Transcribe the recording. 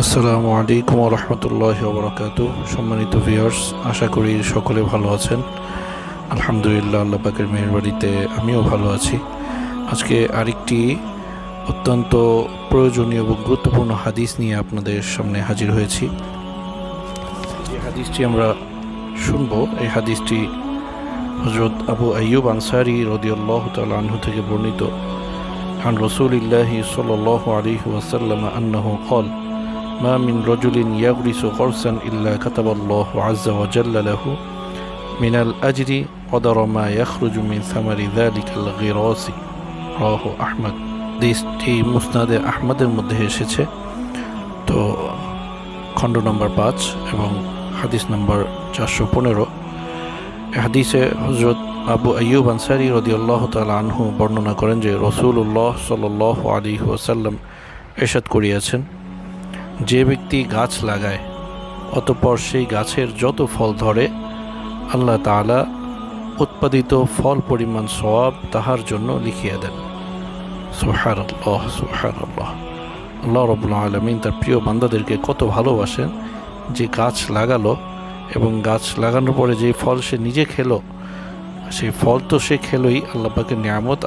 আসসালামু আলাইকুম রহমতুল্লাহ বরকাত সম্মানিত ভিউয়ার্স আশা করি সকলে ভালো আছেন আলহামদুলিল্লাহ আল্লাহ পাকের মেহরবাড়িতে আমিও ভালো আছি আজকে আরেকটি অত্যন্ত প্রয়োজনীয় এবং গুরুত্বপূর্ণ হাদিস নিয়ে আপনাদের সামনে হাজির হয়েছি যে হাদিসটি আমরা শুনবো এই হাদিসটি হজরত আবু আইয়ুব আনসারি রদিউল্লাহ তাল আনহু থেকে বর্ণিত عن رسول الله صلى الله عليه وسلم أنه قال ما من رجل يغرس غرسا إلا كتب الله عز وجل له من الأجر قدر ما يخرج من ثمر ذلك الغراس رواه أحمد দেশটি মুসনাদে আহমদের মধ্যে এসেছে তো খণ্ড নম্বর পাঁচ এবং হাদিস নম্বর চারশো পনেরো হাদিসে হজরত আবু আইয়ুব আনসারি রদিউল্লাহ তাল আনহু বর্ণনা করেন যে রসুল্লাহ সাল আলী ওসাল্লাম এরশাদ করিয়াছেন যে ব্যক্তি গাছ লাগায়, অতপর সেই গাছের যত ফল ধরে, আল্লাহ তাআলা উৎপাদিত ফল পরিমাণ সব তাহার জন্য লিখিয়া দেন। সুহার আল্লাহ সুহার আল্লাহ আল্লাহ রবুল্লা আলমিন তার প্রিয় বান্দাদেরকে কত ভালোবাসেন, যে গাছ লাগালো এবং গাছ লাগানোর পরে যে ফল সে নিজে খেলো, সেই ফল তো সে খেলোই, আল্লাহ পাকের নিয়ামত